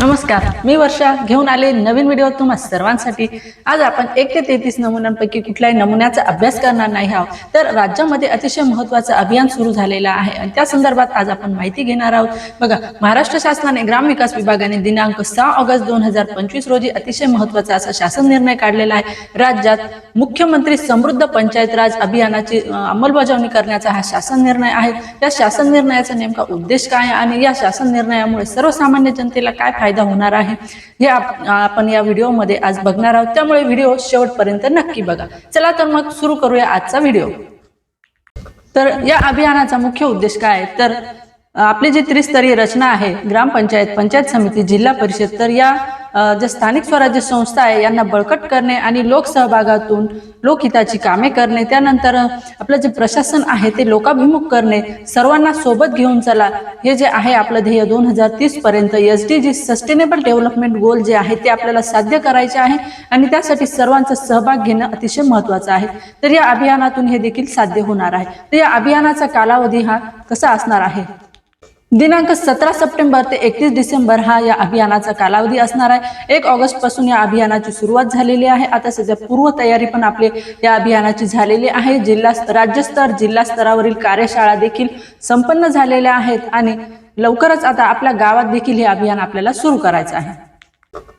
नमस्कार मी वर्षा. घेऊन आले नवीन व्हिडिओ तुम्हा सर्वांसाठी. आज आपण एक ते तेहतीस नमुन्यांपैकी कुठल्याही नमुन्याचा अभ्यास करणार नाही आहोत. तर राज्यामध्ये अतिशय महत्वाचं अभियान सुरू झालेलं आहे आणि त्या संदर्भात आज आपण माहिती घेणार आहोत. बघा महाराष्ट्र शासनाने ग्रामविकास विभागाने दिनांक सहा ऑगस्ट दोन हजार पंचवीस रोजी अतिशय महत्त्वाचा असा शासन निर्णय काढलेला आहे. राज्यात मुख्यमंत्री समृद्ध पंचायत राज अभियानाची अंमलबजावणी करण्याचा हा शासन निर्णय आहे. या शासन निर्णयाचा नेमका उद्देश काय आहे आणि या शासन निर्णयामुळे सर्वसामान्य जनतेला काय फायदा फायदा होणार आहे. हे आपण या व्हिडिओमध्ये आज बघणार आहोत. त्यामुळे व्हिडिओ शेवटपर्यंत नक्की बघा. चला तर मग सुरू करूया आजचा व्हिडिओ. तर या अभियानाचा मुख्य उद्देश काय आहे? तर आपली जी त्रिस्तरीय रचना आहे ग्रामपंचायत पंचायत समिती जिल्हा परिषद तर या ज्या स्थानिक स्वराज्य संस्था आहे यांना बळकट करणे आणि लोकसहभागातून लोकहिताची कामे करणे त्यानंतर आपलं जे प्रशासन आहे ते लोकाभिमुख करणे सर्वांना सोबत घेऊन चला. हे जे आहे आपलं ध्येय दोन हजार तीस पर्यंत S D G sustainable development goal जे आहे ते आपल्याला साध्य करायचे आहे आणि त्यासाठी सर्वांचा सहभाग घेणं अतिशय महत्वाचं आहे. तर या अभियानातून हे देखील साध्य होणार आहे. तर या अभियानाचा कालावधी हा कसा असणार आहे? दिनांक सतरा सप्टेंबर ते एकतीस डिसेंबर हा या अभियानाचा कालावधी असणार आहे. एक ऑगस्टपासून या अभियानाची सुरुवात झालेली आहे. आता सध्या पूर्व तयारी पण आपली या अभियानाची झालेली आहे. जिल्हा राज्यस्तर जिल्हा स्तरावरील कार्यशाळा देखील संपन्न झालेल्या आहेत आणि लवकरच आता आपल्या गावात देखील हे अभियान आपल्याला सुरू करायचं आहे.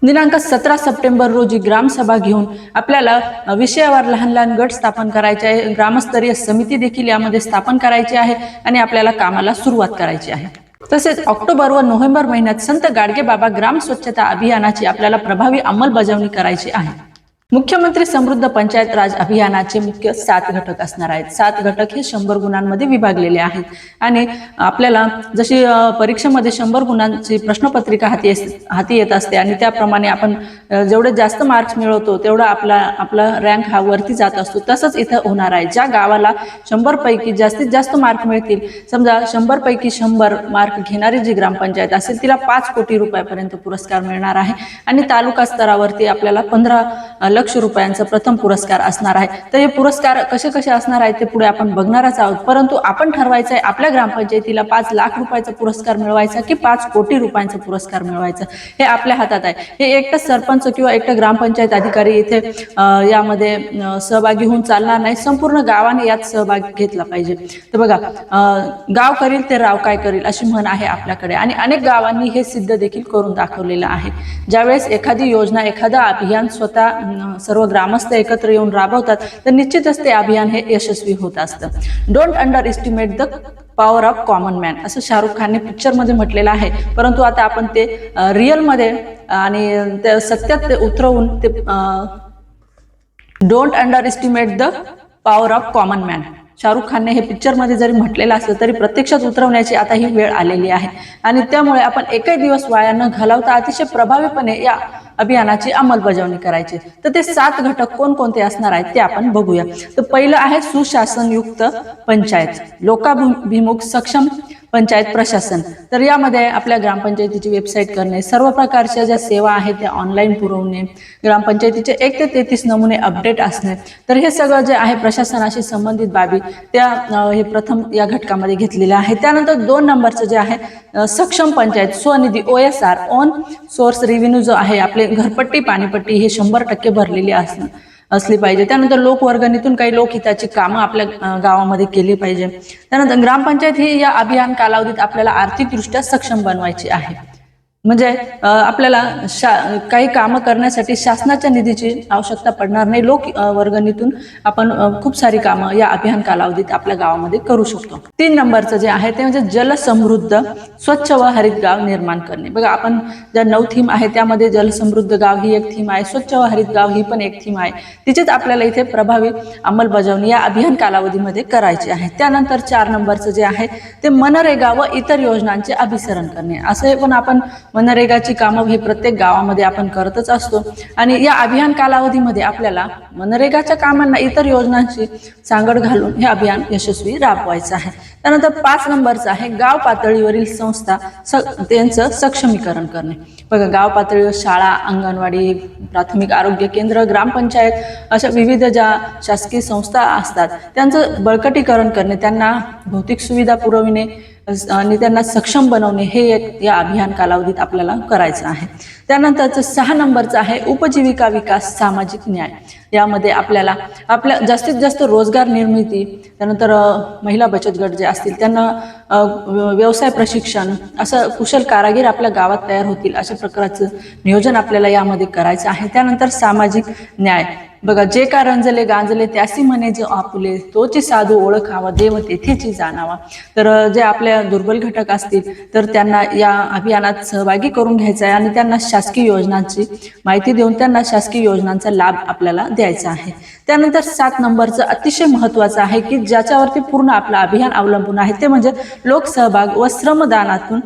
दिनांक सतरा सप्टेंबर रोजी ग्रामसभा घेऊन आपल्याला विषयावर लहान लहान गट स्थापन करायचे आहे. ग्रामस्तरीय समिती देखील यामध्ये स्थापन करायची आहे आणि आपल्याला कामाला सुरुवात करायची आहे. तसेच ऑक्टोबर व नोव्हेंबर महिन्यात संत गाडगे बाबा ग्राम स्वच्छता अभियानाची आपल्याला प्रभावी अंमलबजावणी करायची आहे. मुख्यमंत्री समृद्ध पंचायत राज अभियानाचे मुख्य सात घटक असणार आहेत. सात घटक हे शंभर गुणांमध्ये विभागलेले आहेत. आणि आपल्याला जशी परीक्षेमध्ये शंभर गुणांची प्रश्नपत्रिका हाती हाती येत असते आणि त्याप्रमाणे आपण जेवढे जास्त मार्क्स मिळवतो तेवढा आपला आपला रँक हा वरती जात असतो. तसंच इथं होणार आहे. ज्या गावाला शंभर पैकी जास्तीत जास्त मार्क मिळतील समजा शंभर पैकी शंभर मार्क घेणारी जी ग्रामपंचायत असेल तिला पाच कोटी रुपयापर्यंत पुरस्कार मिळणार आहे. आणि तालुका स्तरावरती आपल्याला पंधरा लक्ष रुपयांचा प्रथम पुरस्कार असणार आहे. तर हे पुरस्कार कसे कसे असणार आहेत ते पुढे आपण बघणारच आहोत. परंतु आपण ठरवायचं आहे आपल्या ग्रामपंचायतीला पाच लाख रुपयाचा पुरस्कार मिळवायचा की पाच कोटी रुपयांचा पुरस्कार मिळवायचा? हे आपल्या हातात आहे. हे एकटं सरपंच किंवा एकटं ग्रामपंचायत अधिकारी इथे यामध्ये सहभागी होऊन चालणार नाही. संपूर्ण गावाने यात सहभाग घेतला पाहिजे. तर बघा गाव करील ते राव काय करील अशी म्हण आहे आपल्याकडे. आणि अनेक गावांनी हे सिद्ध देखील करून दाखवलेलं आहे. ज्यावेळेस एखादी योजना एखादं अभियान स्वतः सर्व ग्रामस्थ एकत्र येऊन राबवतात तर निश्चितच ते अभियान हे यशस्वी होत असतं. Don't underestimate the power of common man असं शाहरुख खानने पिक्चरमध्ये म्हटलेलं आहे. परंतु आता आपण ते रिअलमध्ये आणि त्या सत्यात ते उतरवून ते don't underestimate the power of common man Shahrukh खानने हे पिक्चरमध्ये जरी म्हटलेलं असलं तरी प्रत्यक्षात उतरवण्याची आता ही वेळ आलेली आहे. आणि त्यामुळे आपण एकही दिवस वाया न घालवता अतिशय प्रभावीपणे या अभियानाची अंमलबजावणी करायची. तर ते सात घटक कोणकोणते असणार आहेत ते आपण बघूया. तर पहिलं आहे सुशासनयुक्त पंचायत. लोकाभिमुख सक्षम पंचायत प्रशासन. तर यामध्ये आपल्या ग्रामपंचायतीची वेबसाईट करणे सर्व प्रकारच्या ज्या सेवा आहेत त्या ऑनलाईन पुरवणे ग्रामपंचायतीचे एक ते तेहतीस नमुने अपडेट असणे. तर हे सगळं जे आहे प्रशासनाशी संबंधित बाबी त्या हे प्रथम या घटकामध्ये घेतलेल्या आहे त्यानंतर दोन नंबरचं जे आहे सक्षम panchayat Swanidhi O S R own source revenue जो आहे आपले घरपट्टी पाणीपट्टी हे शंभर टक्के भरलेली असणं. असली पाहिजे. त्यानंतर लोकवर्गणीतून काही लोकहिताची कामं आपल्या गावामध्ये केली पाहिजे. त्यानंतर ग्रामपंचायत ही या अभियान कालावधीत आपल्याला आर्थिकदृष्ट्या सक्षम बनवायची आहे. म्हणजे आपल्याला शा काही कामं करण्यासाठी शासनाच्या निधीची आवश्यकता पडणार नाही. लोक वर्गणीतून आपण खूप सारी कामं या अभियान कालावधीत आपल्या गावामध्ये करू शकतो. तीन नंबरचं जे आहे ते म्हणजे जलसमृद्ध स्वच्छ व हरित गाव निर्माण करणे. बघा आपण ज्या नऊ थीम आहे त्यामध्ये जलसमृद्ध गाव ही एक थीम आहे स्वच्छ व हरित गाव ही पण एक थीम आहे. तिचेच आपल्याला इथे प्रभावी अंमलबजावणी या अभियान कालावधीमध्ये करायची आहे. त्यानंतर चार नंबरचं जे आहे ते मनरेगा व इतर योजनांचे अभिसरण करणे. असे पण आपण मनरेगाची कामं हे प्रत्येक गावामध्ये आपण करतच असतो. आणि या अभियान कालावधीमध्ये आपल्याला मनरेगाच्या कामांना इतर योजनांची सांगड घालून हे अभियान यशस्वी राबवायचं आहे. त्यानंतर पाच नंबरचं आहे गाव पातळीवरील संस्था स त्यांचं सक्षमीकरण करणे. बघा गाव पातळीवर शाळा अंगणवाडी प्राथमिक आरोग्य केंद्र ग्रामपंचायत अशा विविध ज्या शासकीय संस्था असतात त्यांचं बळकटीकरण करणे त्यांना भौतिक सुविधा पुरविणे आणि त्यांना सक्षम बनवणे हे एक या अभियान कालावधीत आपल्याला करायचं आहे. त्यानंतरचं सहा नंबरचं आहे उपजीविका विकास सामाजिक न्याय. यामध्ये आपल्याला आपल्या जास्तीत जास्त रोजगार निर्मिती त्यानंतर महिला बचत गट जे असतील त्यांना व्यवसाय प्रशिक्षण असं कुशल कारागीर आपल्या गावात तयार होतील अशा प्रकारचं नियोजन आपल्याला यामध्ये करायचं आहे. त्यानंतर सामाजिक न्याय. बघा जे का रंजले गांजले त्यासी म्हणे जो आपुले तोची साधू ओळखावा देव तेथेची जाणावा. तर जे आपल्या दुर्बल घटक असतील तर त्यांना या अभियानात सहभागी करून घ्यायचं आहे आणि त्यांना शासकीय योजनांची माहिती देऊन त्यांना शासकीय योजनांचा लाभ आपल्याला द्यायचा आहे. त्यानंतर सात नंबरचं अतिशय महत्त्वाचं आहे की ज्याच्यावरती पूर्ण आपलं अभियान अवलंबून आहे ते म्हणजे लोकसहभाग व श्रमदानातून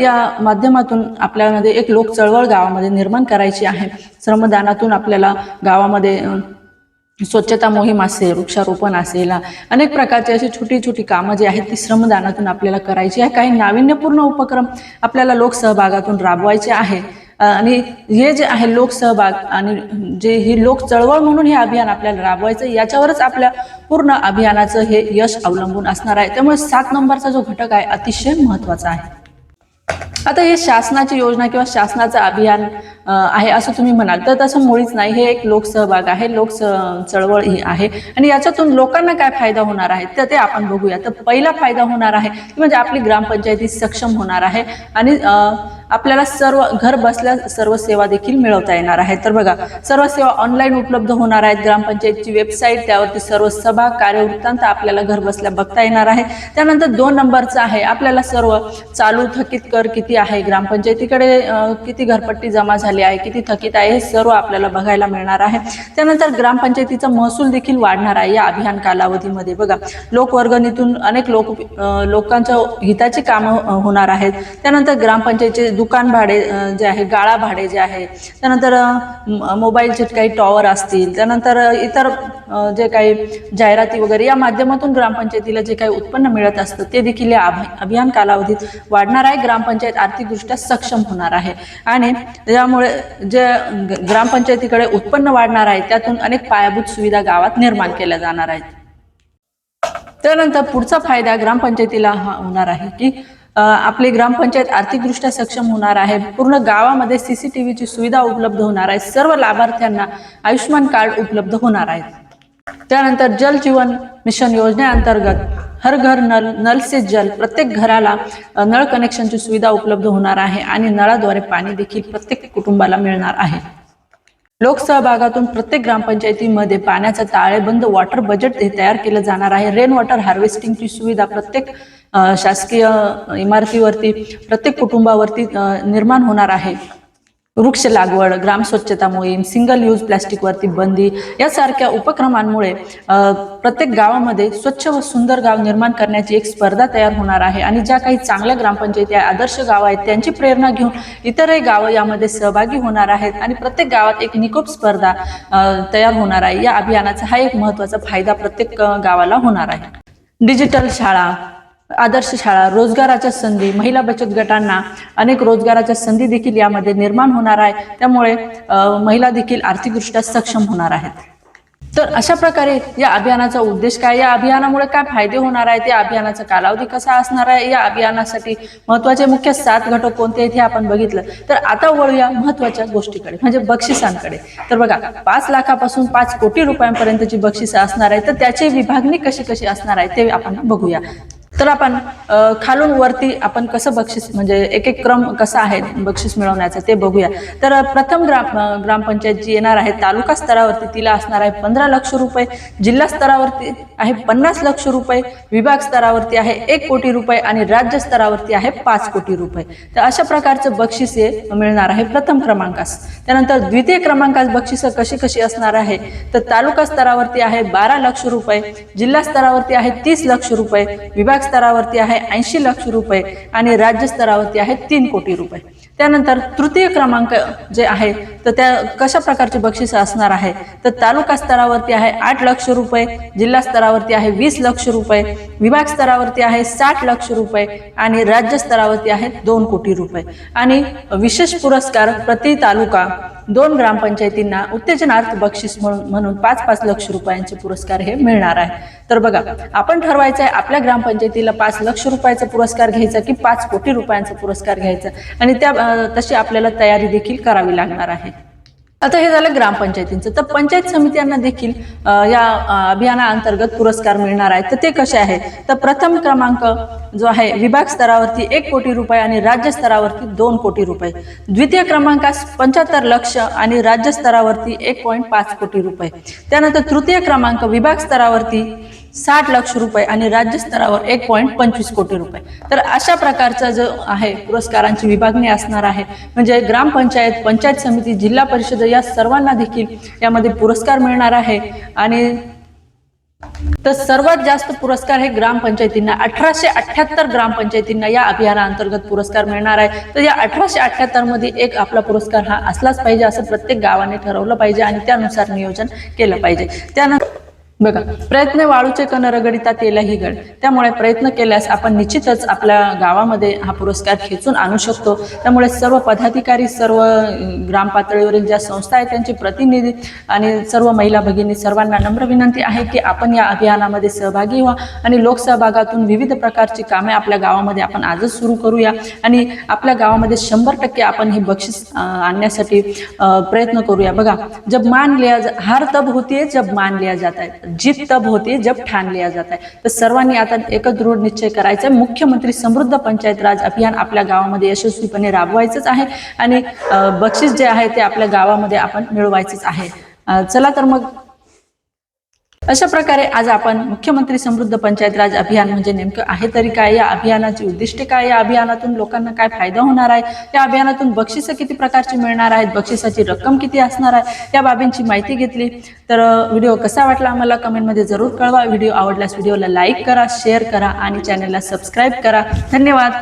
या माध्यमातून आपल्यामध्ये एक लोक चळवळ गावामध्ये निर्माण करायची आहे. श्रमदानातून आपल्याला गावामध्ये स्वच्छता मोहीम असेल वृक्षारोपण असेल अनेक प्रकारची अशी छोटी छोटी कामं जी आहेत ती श्रमदानातून आपल्याला करायची आहे. काही नाविन्यपूर्ण उपक्रम आपल्याला लोकसहभागातून राबवायचे आहे. आणि हे जे आहे लोकसहभाग आणि जे ही लोक चळवळ म्हणून हे अभियान आपल्याला राबवायचं याच्यावरच आपल्या पूर्ण अभियानाचं हे यश अवलंबून असणार आहे. त्यामुळे सात नंबरचा जो घटक आहे अतिशय महत्त्वाचा आहे. आता हे शासनाची योजना किंवा शासनाचं अभियान आहे असं तुम्ही म्हणाल. तर तसं मुळीच नाही. हे एक लोकसहभाग आहे. लोक चळवळ ही आहे. आणि याच्यातून लोकांना काय फायदा होणार आहे? तर ते आपण बघूया. तर पहिला फायदा होणार आहे म्हणजे आपली ग्रामपंचायती सक्षम होणार आहे आणि आपल्याला सर्व घर बसल्या सर्व सेवा देखील मिळवता येणार आहे. तर बघा सर्व सेवा ऑनलाईन उपलब्ध होणार आहेत. ग्रामपंचायतची वेबसाईट त्यावरती सर्व सभा कार्यवृत्तांत आपल्याला घर बसल्या बघता येणार आहे. त्यानंतर दोन नंबरचं आहे. आपल्याला सर्व चालू थकीत कर किती आहे? ग्रामपंचायतीकडे किती घरपट्टी जमा झाली आहे किती थकीत आहे हे सर्व आपल्याला बघायला मिळणार आहे. त्यानंतर ग्रामपंचायतीचा महसूल देखील वाढणार आहे या अभियान कालावधीमध्ये. बघा लोकवर्गणीतून अनेक लोक लोकांच्या हिताची कामं होणार आहेत. त्यानंतर ग्रामपंचायतीचे दुकान भाडे जे आहे गाळा भाडे जे आहे. त्यानंतर मोबाईलचे काही टॉवर असतील. त्यानंतर इतर जे काही जाहिराती वगैरे या माध्यमातून ग्रामपंचायतीला जे काही उत्पन्न मिळत असतं ते देखील या अभियान कालावधीत वाढणार आहे. ग्रामपंचायत आर्थिकदृष्ट्या सक्षम होणार आहे. आणि त्यामुळे जे ग्रामपंचायतीकडे उत्पन्न वाढणार आहे त्यातून अनेक पायाभूत सुविधा गावात निर्माण केल्या जाणार आहेत. त्यानंतर पुढचा फायदा ग्रामपंचायतीला हा होणार आहे की आपली ग्रामपंचायत आर्थिकदृष्ट्या सक्षम होणार आहे पूर्ण गावामध्ये सीसीटीव्हीची सुविधा उपलब्ध होणार आहे सर्व लाभार्थ्यांना आयुष्यमान कार्ड उपलब्ध होणार आहेत त्यानंतर जल जीवन मिशन योजनेअंतर्गत हर घर नल नल से जल प्रत्येक घराला नळ कनेक्शनची सुविधा उपलब्ध होणार आहे आणि नळाद्वारे पाणी देखील प्रत्येक कुटुंबाला मिळणार आहे. लोकसहभागातून प्रत्येक ग्रामपंचायतीमध्ये पाण्याचं ताळेबंद वॉटर बजेट हे तयार केलं जाणार आहे. रेन वॉटर हार्वेस्टिंगची सुविधा प्रत्येक शासकीय इमारतीवरती प्रत्येक कुटुंबावरती निर्माण होणार आहे. वृक्ष लागवड ग्राम स्वच्छता मोहीम सिंगल यूज प्लॅस्टिकवरती बंदी यासारख्या उपक्रमांमुळे प्रत्येक गावामध्ये स्वच्छ व सुंदर गाव निर्माण करण्याची एक स्पर्धा तयार होणार आहे. आणि ज्या काही चांगल्या ग्रामपंचायती आहे आदर्श गाव आहेत त्यांची प्रेरणा घेऊन इतरही गावं यामध्ये सहभागी होणार आहेत आणि प्रत्येक गावात एक निकोप स्पर्धा तयार होणार आहे. या अभियानाचा हा एक महत्त्वाचा फायदा प्रत्येक गावाला होणार आहे. डिजिटल शाळा आदर्श शाळा रोजगाराच्या संधी महिला बचत गटांना अनेक रोजगाराच्या संधी देखील यामध्ये निर्माण होणार आहे. त्यामुळे महिला देखील आर्थिकदृष्ट्या सक्षम होणार आहेत. तर अशा प्रकारे या अभियानाचा उद्देश काय? या अभियानामुळे काय फायदे होणार आहेत? या अभियानाचा कालावधी कसा असणार आहे? या अभियानासाठी महत्त्वाचे मुख्य सात घटक कोणते आहेत हे आपण बघितलं. तर आता वळूया महत्त्वाच्या गोष्टीकडे म्हणजे बक्षिसांकडे. तर बघा पाच लाखापासून पाच कोटी रुपयांपर्यंतची बक्षिसं असणार आहे तर त्याची विभागणी कशी कशी असणार आहे ते आपण बघूया. तर आपण खालून वरती आपण कसं बक्षीस म्हणजे एक एक क्रम कसा आहे बक्षीस मिळवण्याचा ते बघूया. तर प्रथम ग्राम ग्रामपंचायत जी येणार आहे तालुका स्तरावरती तिला असणार आहे पंधरा लक्ष रुपये जिल्हा स्तरावरती आहे पन्नास लक्ष रुपये विभाग स्तरावरती आहे एक कोटी रुपये आणि राज्य स्तरावरती आहे पाच कोटी रुपये. तर अशा प्रकारचं बक्षीस हे मिळणार आहे प्रथम क्रमांकास. त्यानंतर द्वितीय क्रमांकास बक्षिसं कशी कशी असणार आहे? तर तालुका स्तरावरती आहे बारा लक्ष रुपये जिल्हा स्तरावरती आहे तीस लक्ष रुपये विभाग स्तरावरती आहे ऐंशी लक्ष रुपये आणि राज्य स्तरावरती आहे तीन कोटी रुपये. त्यानंतर तृतीय क्रमांक जे आहे तर त्या कशा प्रकारची बक्षीस असणार आहे? तर तालुका स्तरावरती आहे आठ लक्ष रुपये जिल्हा स्तरावरती आहे वीस लक्ष रुपये विभाग स्तरावरती आहे साठ लक्ष रुपये आणि राज्य स्तरावरती आहे दोन कोटी रुपये. आणि विशेष पुरस्कार प्रति तालुका दोन ग्रामपंचायतींना उत्तेजनार्थ बक्षीस म्हणून म्हणून पाच पाच लक्ष रुपयांचे पुरस्कार हे मिळणार आहे. तर बघा आपण ठरवायचं आहे आपल्या ग्रामपंचायतीला पाच लक्ष रुपयाचा पुरस्कार घ्यायचा की पाच कोटी रुपयांचा पुरस्कार घ्यायचा? आणि त्या तशी आपल्याला तयारी देखील करावी लागणार आहे. आता हे झालं ग्रामपंचायतींचं. तर पंचायत समित्यांना देखील या अभियानाअंतर्गत पुरस्कार मिळणार आहेत. तर ते कसे आहे तर प्रथम क्रमांक जो आहे विभाग स्तरावरती एक कोटी रुपये आणि राज्य स्तरावरती दोन कोटी रुपये. द्वितीय क्रमांकास पंच्याहत्तर लक्ष आणि राज्य स्तरावरती एक पॉईंट पाच कोटी रुपये. त्यानंतर तृतीय क्रमांक विभाग स्तरावरती साठ लक्ष रुपये आणि राज्य स्तरावर एक पॉईंट पंचवीस कोटी रुपये. तर अशा प्रकारचा जो आहे पुरस्कारांची विभागणी असणार आहे. म्हणजे ग्रामपंचायत पंचायत समिती जिल्हा परिषद या सर्वांना देखील यामध्ये पुरस्कार मिळणार आहे. आणि तर सर्वात जास्त पुरस्कार हे ग्रामपंचायतींना अठराशे अठ्याहत्तर ग्रामपंचायतींना या अभियानाअंतर्गत पुरस्कार मिळणार आहे. तर या अठराशे अठ्याहत्तरमध्ये एक आपला पुरस्कार हा असलाच पाहिजे असं प्रत्येक गावाने ठरवलं पाहिजे आणि त्यानुसार नियोजन केलं पाहिजे. त्यानंतर बघा प्रयत्न वाळूचे कण रगडिता तेलही गड त्यामुळे प्रयत्न केल्यास आपण निश्चितच आपल्या गावामध्ये हा पुरस्कार खेचून आणू शकतो. त्यामुळे सर्व पदाधिकारी सर्व ग्रामपातळीवरील ज्या संस्था आहेत त्यांचे प्रतिनिधी आणि सर्व महिला भगिनी सर्वांना नम्र विनंती आहे की आपण या अभियानामध्ये सहभागी व्हा आणि लोकसहभागातून विविध प्रकारची कामे आपल्या गावामध्ये आपण आजच सुरू करूया. आणि आपल्या गावामध्ये शंभर टक्के आपण हे बक्षीस आणण्यासाठी प्रयत्न करूया. बघा जब मान लिया जा- हार तब होती है जब मान लिया जात आहेत जीत तब होती है जब ठान लिया जाता है तर सर्वांनी आता एकच दृढ निश्चय करायचा आहे. मुख्यमंत्री समृद्ध पंचायत राज अभियान आपल्या गावामध्ये यशस्वीपणे राबवायचंच आहे आणि बक्षीस जे आहे ते आपल्या गावामध्ये आपण मिळवायचंच आहे. चला तर मग अशा प्रकारे आज आपण मुख्यमंत्री समृद्ध पंचायत राज अभियान म्हणजे नेमकं आहे तरी काय? या अभियानाची उद्दिष्टे काय? या अभियानातून लोकांना काय फायदा होणार आहे? या अभियानातून बक्षिसं किती प्रकारची मिळणार आहेत? बक्षिसाची रक्कम किती असणार आहे? या बाबींची माहिती घेतली. तर व्हिडिओ कसा वाटला आम्हाला कमेंटमध्ये जरूर कळवा. व्हिडिओ आवडल्यास व्हिडिओला लाईक करा शेअर करा आणि चॅनलला सबस्क्राईब करा. धन्यवाद.